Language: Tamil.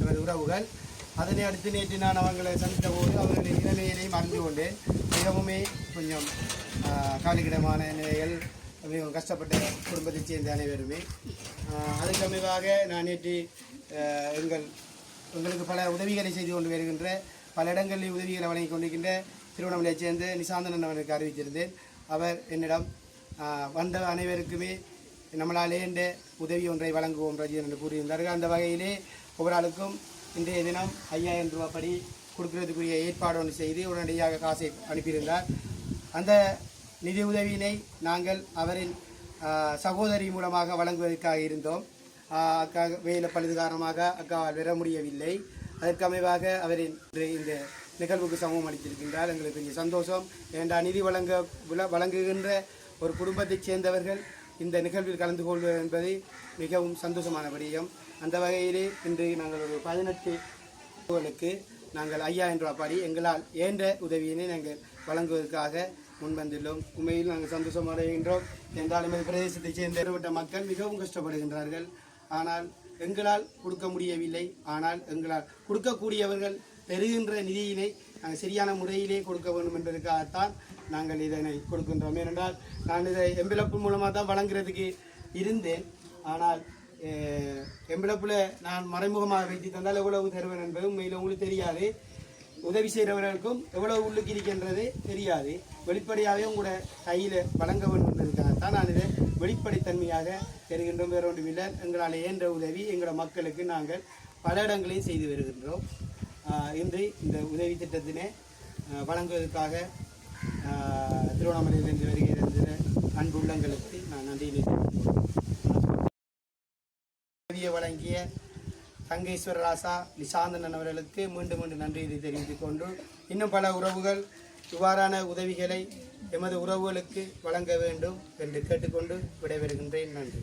எனது உறவுகள். அதனை அடுத்து நேற்று நான் அவங்களை சந்தித்த போது அவர்களின் நிலைமையிலையும் அறிந்து கொண்டேன் மிகவுமே கொஞ்சம் காலிகிடமான கவலைக்கிடமான நிலைகள் மிகவும் கஷ்டப்பட்ட குடும்பத்தைச் சேர்ந்த அனைவருமே. அதுக்கு அமைவாக நான் நேற்று எங்கள் எங்களுக்கு பல உதவிகளை செய்து கொண்டு வருகின்ற பல இடங்களில் உதவிகளை வழங்கி கொண்டிருக்கின்ற திருவண்ணாமலையைச் சேர்ந்த நிசாந்தன் அவருக்கு அறிவித்திருந்தேன். அவர் என்னிடம் வந்த அனைவருக்குமே நம்மளாலே என்ற உதவி ஒன்றை வழங்குவோம் ரஜினி என்று கூறியிருந்தார்கள். அந்த வகையிலே ஒவ்வொரு ஆளுக்கும் இன்றைய தினம் ஐயாயிரம் ரூபாய் படி கொடுக்கறதுக்குரிய ஏற்பாடு ஒன்று செய்து உடனடியாக காசை அனுப்பியிருந்தார். அந்த நிதி உதவியினை நாங்கள் அவரின் சகோதரி மூலமாக வழங்குவதற்காக இருந்தோம். அக்கா வேலை பழுது காரணமாக அக்காவால் பெற முடியவில்லை. அதற்கு அமைவாக அவரின் இந்த நிகழ்வுக்கு சமூகம் அளித்திருக்கின்றார். எங்களுக்கு கொஞ்சம் சந்தோஷம். ஏண்டா நிதி வழங்க வழங்குகின்ற ஒரு குடும்பத்தைச் சேர்ந்தவர்கள் இந்த நிகழ்வில் கலந்து கொள்வது என்பது மிகவும் சந்தோஷமான விடயம். அந்த வகையிலே இன்று நாங்கள் ஒரு பதினெட்டு நாங்கள் ஐயா என்ற பாடி எங்களால் ஏன்ற உதவியினை நாங்கள் வழங்குவதற்காக முன்வந்துள்ளோம். உண்மையில் நாங்கள் சந்தோஷம் அடைகின்றோம். என்றாலும் இந்த பிரதேசத்தைச் சேர்ந்த ஏற்பட்ட மக்கள் மிகவும் கஷ்டப்படுகின்றார்கள். ஆனால் எங்களால் கொடுக்க முடியவில்லை. ஆனால் எங்களால் கொடுக்கக்கூடியவர்கள் பெறுகின்ற நிதியினை நாங்கள் சரியான முறையிலே கொடுக்க வேண்டும் என்பதற்காகத்தான் நாங்கள் இதனை கொடுக்கின்றோம். ஏனென்றால் நான் இதை எம்பிளப்பு மூலமாக தான் வழங்குறதுக்கு இருந்தேன். ஆனால் எம்பிளப்பில் நான் மறைமுகமாக வைத்து தந்தால் எவ்வளவு தருவேன் என்பது உண்மையில் உங்களுக்கு தெரியாது. உதவி செய்கிறவர்களுக்கும் எவ்வளவு உள்ளுக்கு இருக்கின்றது தெரியாது. வெளிப்படையாகவே உங்களோட கையில் வழங்க வேண்டும் என்பதற்காகத்தான் நான் இதை வெளிப்படைத்தன்மையாக தருகின்றோம். வேற ஒன்றுமில்லை எங்களால் இயன்ற உதவி எங்களோட மக்களுக்கு நாங்கள் பல இடங்களையும் செய்து வருகின்றோம். இன்று இந்த உதவி திட்டத்தினை வழங்குவதற்காக திருவண்ணாமலையிலிருந்து வருகிற அன்பு உள்ளங்களுக்கு நான் நன்றி உதவியை வழங்கிய தங்கேஸ்வர ராசா நிசாந்தன் அவர்களுக்கு மீண்டும் மீண்டும் நன்றியை தெரிவித்துக் கொண்டு இன்னும் பல உறவுகள் இவ்வாறான உதவிகளை எமது உறவுகளுக்கு வழங்க வேண்டும் என்று கேட்டுக்கொண்டு விடைபெறுகின்றேன். நன்றி.